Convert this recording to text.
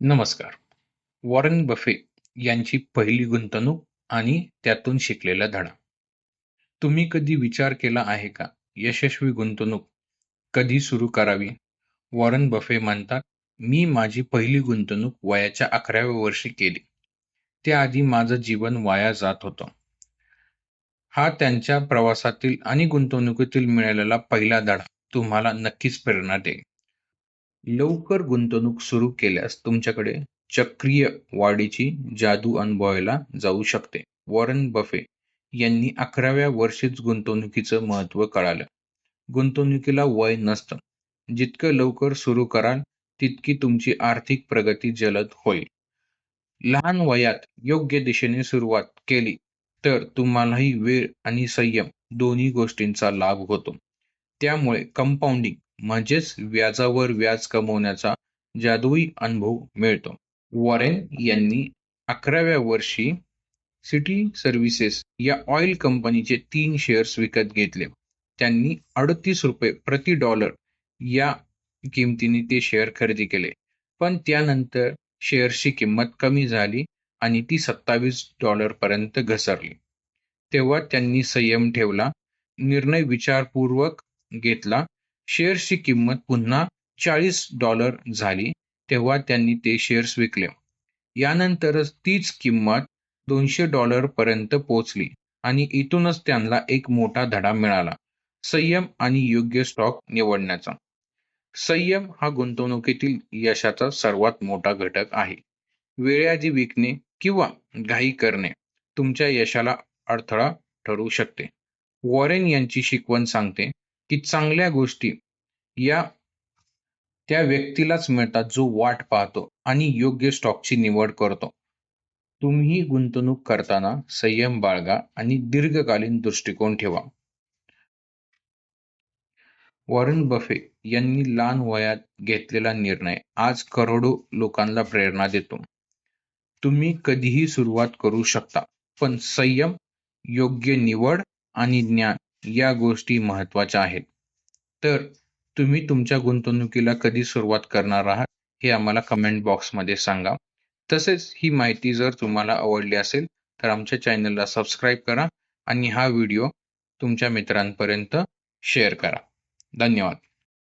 नमस्कार. Warren Buffett यांची पहिली गुंतवणूक आणि त्यातून शिकलेला धडा. तुम्ही कधी विचार केला आहे का, यशस्वी गुंतवणूक कधी सुरू करावी? वॉरन बफे म्हणतात, "मी माझी पहिली गुंतवणूक वयाच्या अकराव्या वर्षी केली. त्याआधी माझं जीवन वाया जात होतं." हा त्यांच्या प्रवासातील आणि गुंतवणुकीतील मिळालेला पहिला धडा तुम्हाला नक्कीच प्रेरणा देईल. लवकर गुंतवणूक सुरू केल्यास तुमच्याकडे चक्रीय वाढीची जादू अनुभवायला जाऊ शकते. वॉरन बफे यांनी अकराव्या वर्षीच गुंतवणुकीचं महत्त्व कळालं. गुंतवणुकीला वय नसतं. जितकं लवकर सुरू कराल, तितकी तुमची आर्थिक प्रगती जलद होईल. लहान वयात योग्य दिशेने सुरुवात केली तर तुम्हालाही वेळ आणि संयम दोन्ही गोष्टींचा लाभ होतो. त्यामुळे कंपाऊंडिंग म्हणजेच व्याजावर व्याज कमवण्याचा जादुई अनुभव मिळतो. वॉरेन यांनी अकराव्या वर्षी सिटी सर्व्हिसेस या ऑइल कंपनीचे तीन शेअर्स विकत घेतले. त्यांनी अडतीस रुपये प्रति डॉलर या किमतीने ते शेअर खरेदी केले. पण त्यानंतर शेअर्सची किंमत कमी झाली आणि ती सत्तावीस डॉलर पर्यंत घसरली. तेव्हा त्यांनी संयम ठेवला, निर्णय विचारपूर्वक घेतला. शेअर्सची किंमत पुन्हा चाळीस डॉलर झाली तेव्हा त्यांनी ते शेअर्स विकले. यानंतरच तीच किंमत दोनशे डॉलर पर्यंत पोहोचली आणि इथूनच त्यांना एक मोठा धडा मिळाला, संयम आणि योग्य स्टॉक निवडण्याचा. संयम हा गुंतवणुकीतील यशाचा सर्वात मोठा घटक आहे. वेळेआधी विकणे किंवा घाई करणे तुमच्या यशाला अडथळा ठरू शकते. वॉरेन यांची शिकवण सांगते की चांगल्या गोष्टी या त्या व्यक्तीलाच मिळतात जो वाट पाहतो आणि योग्य स्टॉकची निवड करतो. तुम्ही गुंतवणूक करताना संयम बाळगा आणि दीर्घकालीन दृष्टिकोन ठेवा. वॉरन बफे यांनी लहान वयात घेतलेला निर्णय आज करोडो लोकांना प्रेरणा देतो. तुम्ही कधीही सुरुवात करू शकता, पण संयम, योग्य निवड आणि ज्ञान या गोष्टी महत्त्वाच्या आहेत. तर तुम्ही तुमच्या गुंतवणुकीला कधी सुरुवात करणार आहात हे आम्हाला कमेंट बॉक्समध्ये सांगा. तसेच ही माहिती जर तुम्हाला आवडली असेल तर आमच्या चॅनलला सबस्क्राईब करा आणि हा व्हिडिओ तुमच्या मित्रांपर्यंत शेअर करा. धन्यवाद.